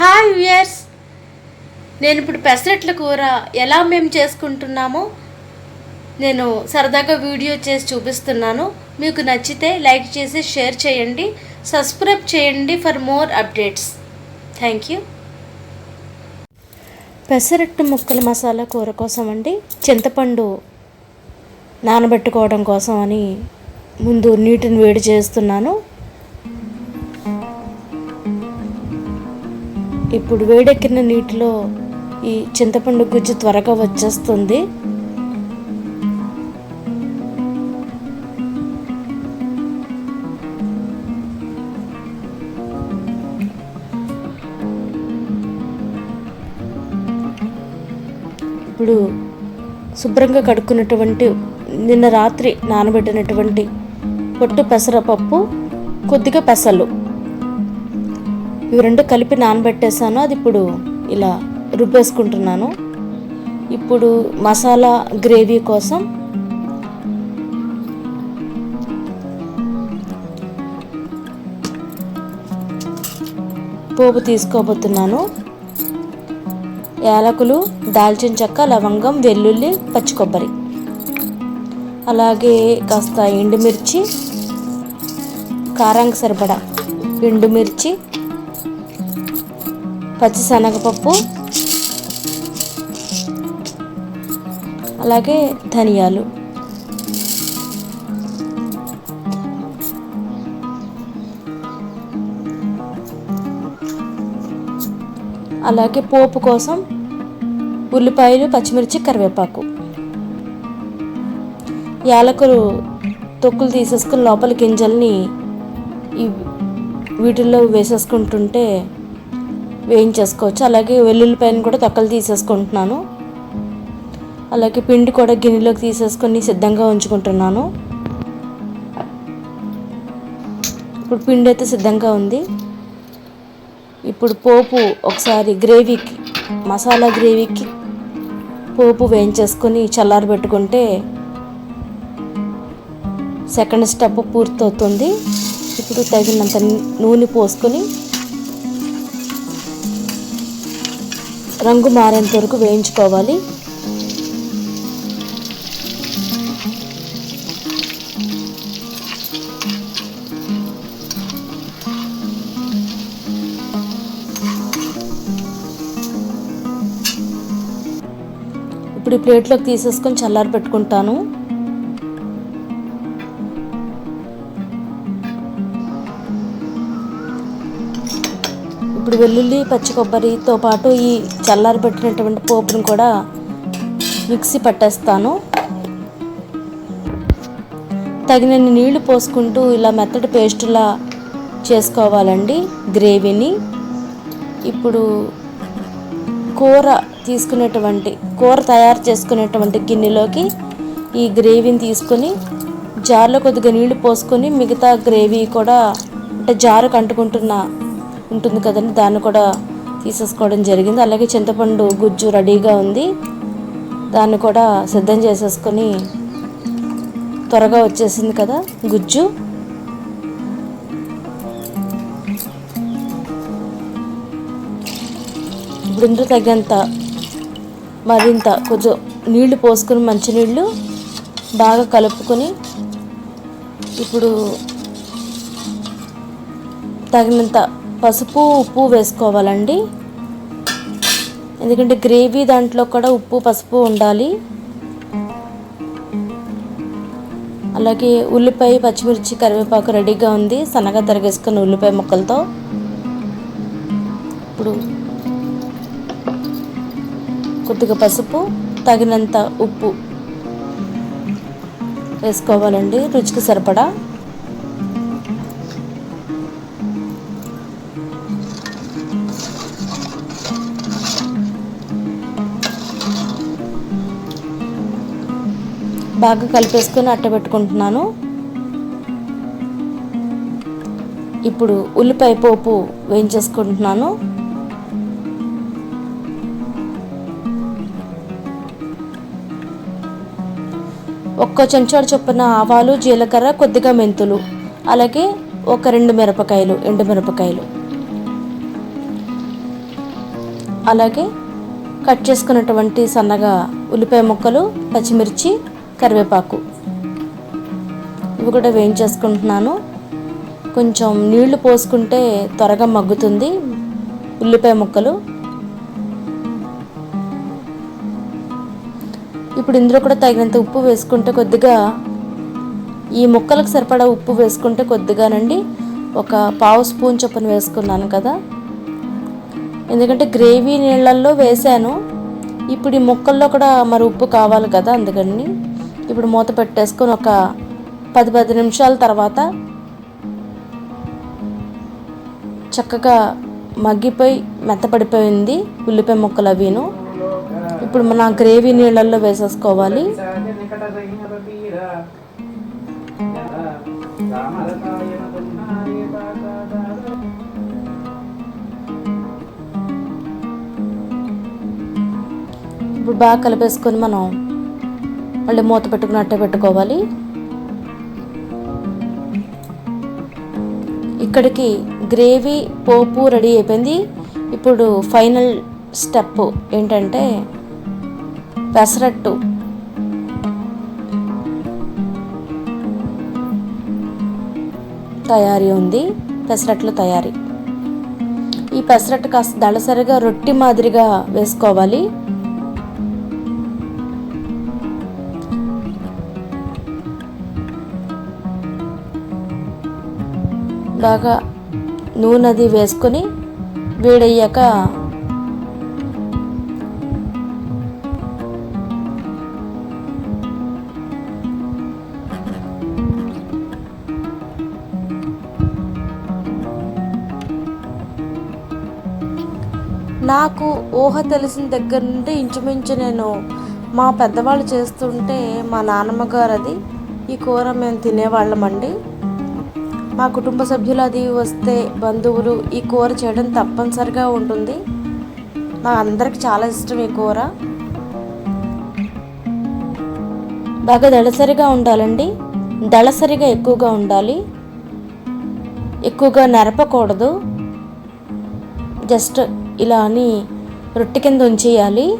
Hi viewers. నేను ఇప్పుడు పెసరట్ల కూర ఎలా మేము చేసుకుంటున్నామో నేను సరదాగా వీడియో చేసి చూపిస్తున్నాను. మీకు నచ్చితే లైక్ చేసి షేర్ చేయండి. సబ్స్క్రైబ్ చేయండి for more updates. Thank you. Pesarattu ముక్కల మసాలా కూర కోసం అండి చింతపండు నానబెట్టుకోవడం కోసం అని ముందు నీటిని వేడి చేస్తున్నాను. ఇప్పుడు వేడెక్కిన నీటిలో ఈ చింతపండు గుజ్జు త్వరగా వచ్చేస్తుంది. ఇప్పుడు శుభ్రంగా కడుక్కున్నటువంటి నిన్న రాత్రి నానబెట్టినటువంటి పొట్టు పెసరపప్పు కొద్దిగా పెసలు. ఇవి రెండు కలిపి నానబెట్టేసాను అది ఇప్పుడు ఇలా రుబ్బేసుకుంటున్నాను. ఇప్పుడు మసాలా గ్రేవీ కోసం పోపు తీసుకోబోతున్నాను. యాలకులు దాల్చిన చెక్క లవంగం వెల్లుల్లి పచ్చి కొబ్బరి. అలాగే కాస్త ఎండుమిర్చి కారానికి సరిపడా ఎండుమిర్చి పచ్చిశనగపప్పు అలాగే ధనియాలు. అలాగే పోపు కోసం ఉల్లిపాయలు పచ్చిమిర్చి కరివేపాకు. యాలకులు తొక్కులు తీసేసుకుని లోపల గింజల్ని ఈ వీటిల్లో వేసేసుకుంటుంటే వేయించేసుకోవచ్చు. అలాగే వెల్లుల్లిపాయను కూడా తొక్కలు తీసేసుకుంటున్నాను. అలాగే పిండి కూడా గిన్నెలోకి తీసేసుకొని సిద్ధంగా ఉంచుకుంటున్నాను. ఇప్పుడు పిండి అయితే సిద్ధంగా ఉంది. ఇప్పుడు పోపు ఒకసారి గ్రేవీకి మసాలా గ్రేవీకి పోపు వేయించేసుకొని చల్లారబెట్టుకుంటే సెకండ్ స్టెప్ పూర్తవుతుంది. ఇప్పుడు తగినంత నూనె పోసుకొని రంగు మారేంత వరకు వేయించుకోవాలి. ఇప్పుడు ఈ ప్లేట్లోకి తీసేసుకొని చల్లారి పెట్టుకుంటాను. ఇప్పుడు వెల్లుల్లి పచ్చి కొబ్బరితో పాటు ఈ చల్లారి పెట్టినటువంటి పోపును కూడా మిక్సీ పట్టేస్తాను. తగినన్ని నీళ్ళు పోసుకుంటూ ఇలా మెత్తటి పేస్టులా చేసుకోవాలండి గ్రేవీని. ఇప్పుడు కూర తీసుకునేటువంటి కూర తయారు చేసుకునేటువంటి గిన్నెలోకి ఈ గ్రేవీని తీసుకొని జార్లో కొద్దిగా నీళ్ళు పోసుకొని మిగతా గ్రేవీ కూడా అంటే జారుకు అంటుకుంటున్న ఉంటుంది కదండి దాన్ని కూడా తీసేసుకోవడం జరిగింది. అలాగే చింతపండు గుజ్జు రెడీగా ఉంది. దాన్ని కూడా సిద్ధం చేసేసుకొని త్వరగా వచ్చేసింది కదా గుజ్జు. ఇప్పుడు తగ్గంత తగినంత మరింత కొంచెం నీళ్ళు పోసుకుని మంచినీళ్ళు బాగా కలుపుకొని ఇప్పుడు తగినంత పసుపు ఉప్పు వేసుకోవాలండి. ఎందుకంటే గ్రేవీ దాంట్లో కూడా ఉప్పు పసుపు ఉండాలి. అలాగే ఉల్లిపాయ పచ్చిమిర్చి కరివేపాకు రెడీగా ఉంది. సన్నగా తరిగేసుకున్న ఉల్లిపాయ ముక్కలతో. ఇప్పుడు కొద్దిగా పసుపు తగినంత ఉప్పు వేసుకోవాలండి. రుచికి సరిపడా. బాగా కలిపేసుకొని అట్టబెట్టుకుంటున్నాను ఇప్పుడు ఉల్లిపాయ పోపు వేయించేసుకుంటున్నాను. ఒక్క చెంచాడు చొప్పున ఆవాలు జీలకర్ర కొద్దిగా మెంతులు అలాగే ఒక రెండు మిరపకాయలు ఎండు మిరపకాయలు. అలాగే కట్ చేసుకున్నటువంటి సన్నగా ఉల్లిపాయ ముక్కలు పచ్చిమిర్చి కరివేపాకు. ఇవి కూడా వేయించేసుకుంటున్నాను. కొంచెం నీళ్ళు పోసుకుంటే త్వరగా మగ్గుతుంది. ఉల్లిపాయ ముక్కలు. ఇప్పుడు ఇందులో కూడా తగినంత ఉప్పు వేసుకుంటే కొద్దిగా ఈ ముక్కలకు సరిపడా ఉప్పు వేసుకుంటే కొద్దిగానండి. ఒక పావు స్పూన్ చొప్పున వేసుకున్నాను కదా. ఎందుకంటే గ్రేవీ నీళ్ళల్లో వేసాను. ఇప్పుడు ఈ ముక్కల్లో కూడా మరి ఉప్పు కావాలి కదా అందుకని. ఇప్పుడు మూత పెట్టేసుకొని ఒక పది పది నిమిషాల తర్వాత చక్కగా మగ్గిపోయి మెత్తపడిపోయింది ఉల్లిపాయ ముక్కలు అవిను. ఇప్పుడు మన గ్రేవీ నీళ్ళల్లో వేసేసుకోవాలి. ఇప్పుడు బాగా కలిపేసుకొని మనం మళ్ళీ మూత పెట్టుకున్నట్టే పెట్టుకోవాలి. ఇక్కడికి గ్రేవీ పోపు రెడీ అయిపోయింది. ఇప్పుడు ఫైనల్ స్టెప్ ఏంటంటే పెసరట్టు. తయారీ ఉంది పెసరట్లు తయారీ. ఈ పెసరట్టు కాస్త దళసరిగా రొట్టి మాదిరిగా వేసుకోవాలి. బాగా నూనె అది వేసుకొని వేడయ్యాక నాకు ఊహ తెలిసిన దగ్గర నుండి ఇంచుమించు నేను మా పెద్దవాళ్ళు చేస్తుంటే మా నాన్నమ్మ గారు అది ఈ కూర మేము తినేవాళ్ళమండి. మా కుటుంబ సభ్యులు అది వస్తే బంధువులు ఈ కూర చేయడం తప్పనిసరిగా ఉంటుంది. మా అందరికి చాలా ఇష్టం ఈ కూర. బాగా దళసరిగా ఉండాలండి. దళసరిగా ఎక్కువగా ఉండాలి. ఎక్కువగా నరపకూడదు. జస్ట్ ఇలా అని రొట్టె కింద ఉంచేయాలి.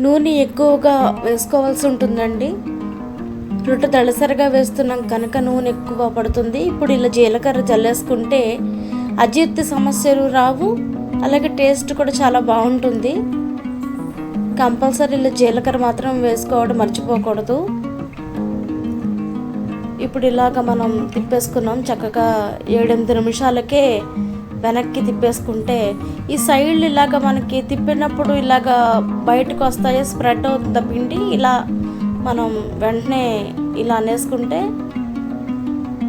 నూనె ఎక్కువగా వేసుకోవాల్సి ఉంటుందండి. రొట్టె దళసరిగా వేస్తున్నాం కనుక నూనె ఎక్కువ పడుతుంది. ఇప్పుడు ఇలా జీలకర్ర చల్లేసుకుంటే అజీర్తి సమస్యలు రావు. అలాగే టేస్ట్ కూడా చాలా బాగుంటుంది. కంపల్సరీ ఇలా జీలకర్ర మాత్రం వేసుకోవడం మర్చిపోకూడదు. ఇప్పుడు ఇలాగ మనం తిప్పేసుకున్నాం. చక్కగా ఏడెనిమిది నిమిషాలకే వెనక్కి తిప్పేసుకుంటే ఈ సైడ్లు ఇలాగ మనకి తిప్పినప్పుడు ఇలాగ బయటకు వస్తాయి స్ప్రెడ్ అవుతుంది పిండి. ఇలా మనం వెంటనే ఇలా అనేసుకుంటే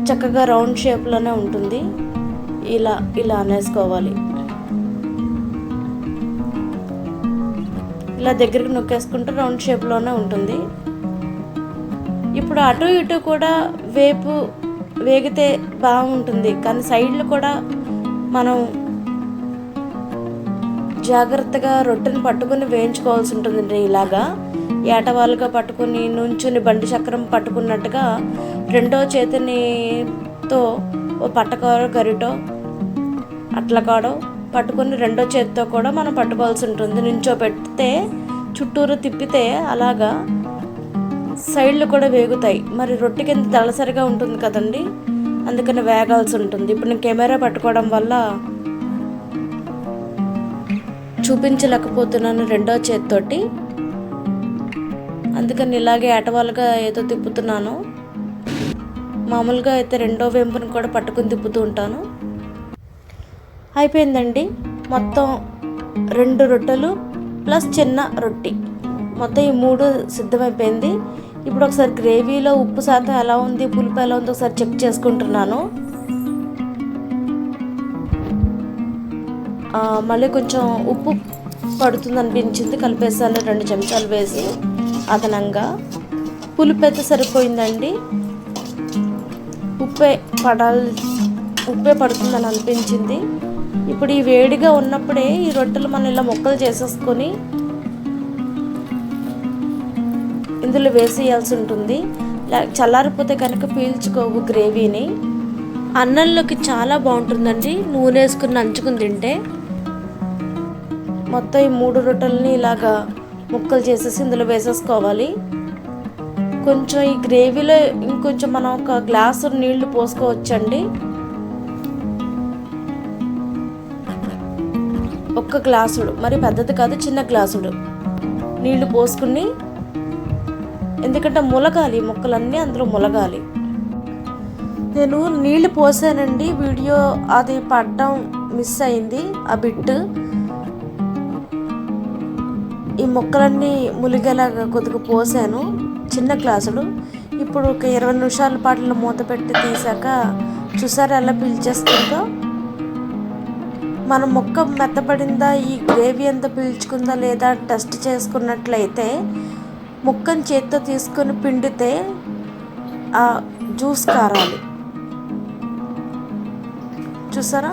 చక్కగా రౌండ్ షేప్లోనే ఉంటుంది. ఇలా ఇలా అనేసుకోవాలి. ఇలా దగ్గరికి నొక్కేసుకుంటే రౌండ్ షేప్లోనే ఉంటుంది. ఇప్పుడు అటు ఇటు కూడా వేపు వేగితే బాగుంటుంది. కానీ సైడ్లు కూడా మనం జాగ్రత్తగా రొట్టెని పట్టుకుని వేయించుకోవాల్సి ఉంటుందండి ఇలాగా. ఏటవాలుగా పట్టుకుని నుంచుని బండి చక్రం పట్టుకున్నట్టుగా రెండో చేతినితో ఓ పట్టకారో గరిటో అట్లకాడో పట్టుకుని రెండో చేతితో కూడా మనం పట్టుకోవాల్సి ఉంటుంది. నుంచో పెడితే చుట్టూరు తిప్పితే అలాగా సైడ్లు కూడా వేగుతాయి. మరి రొట్టె కింద దళసరిగా ఉంటుంది కదండి. అందుకని వేగాల్సి ఉంటుంది. ఇప్పుడు నేను కెమెరా పట్టుకోవడం వల్ల చూపించలేకపోతున్నాను రెండో చేతితోటి. అందుకని ఇలాగే ఏటవాలుగా ఏదో తిప్పుతున్నాను. మామూలుగా అయితే రెండో వెంపుని కూడా పట్టుకుని తిప్పుతూ ఉంటాను. అయిపోయిందండి. మొత్తం రెండు రొట్టెలు ప్లస్ చిన్న రొట్టి. మొత్తం ఈ మూడు సిద్ధమైపోయింది. ఇప్పుడు ఒకసారి గ్రేవీలో ఉప్పు శాతం ఎలా ఉంది పులుపు ఎలా ఉందో ఒకసారి చెక్ చేసుకుంటున్నాను. మళ్ళీ కొంచెం ఉప్పు పడుతుంది అనిపించింది కలిపేసాను రెండు చెంచాలు వేసి అదనంగా. పులుపు అయితే సరిపోయిందండి. ఉప్పే పడాలి ఉప్పే పడుతుందని అనిపించింది. ఇప్పుడు ఈ వేడిగా ఉన్నప్పుడే ఈ రొట్టెలు మనం ఇలా మొక్కలు చేసేసుకొని ఇందులో వేసేయాల్సి ఉంటుంది. చల్లారిపోతే కనుక పీల్చుకోవు గ్రేవీని. అన్నంలోకి చాలా బాగుంటుందండి. నూనె వేసుకుని నంచుకుని తింటే. మొత్తం ఈ మూడు రొట్టెలని ఇలాగా ముక్కలు చేసేసి ఇందులో వేసేసుకోవాలి. కొంచెం ఈ గ్రేవీలో ఇంకొంచెం మనం ఒక గ్లాసు నీళ్ళు పోసుకోవచ్చండి. ఒక్క గ్లాసుడు. మరి పెద్దది కాదు చిన్న గ్లాసుడు. నీళ్ళు పోసుకుని ఎందుకంటే ములగాలి మొక్కలన్నీ అందులో ములగాలి. నేను నీళ్ళు పోసానండి వీడియో అది పడడం మిస్ అయింది ఆ బిట్టు ఈ మొక్కలన్నీ ములిగేలాగా కొద్దిగా పోసాను చిన్న గ్లాసుడు ఇప్పుడు ఒక ఇరవై నిమిషాల పాటలు మూత పెట్టి తీసాక చూసారా ఎలా పీల్చేస్తుందో? మన మొక్క మెత్తపడిందా ఈ గ్రేవీ ఎంత పీల్చుకుందా లేదా టెస్ట్ చేసుకున్నట్లయితే ముక్కను చేత్తో తీసుకొని పిండితే ఆ జ్యూస్ కారాలి. చూసారా?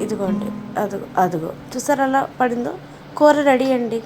ఇదిగోండి అదిగో అదిగో. చూసారా అలా పడిందో? కూర రెడీ అండి.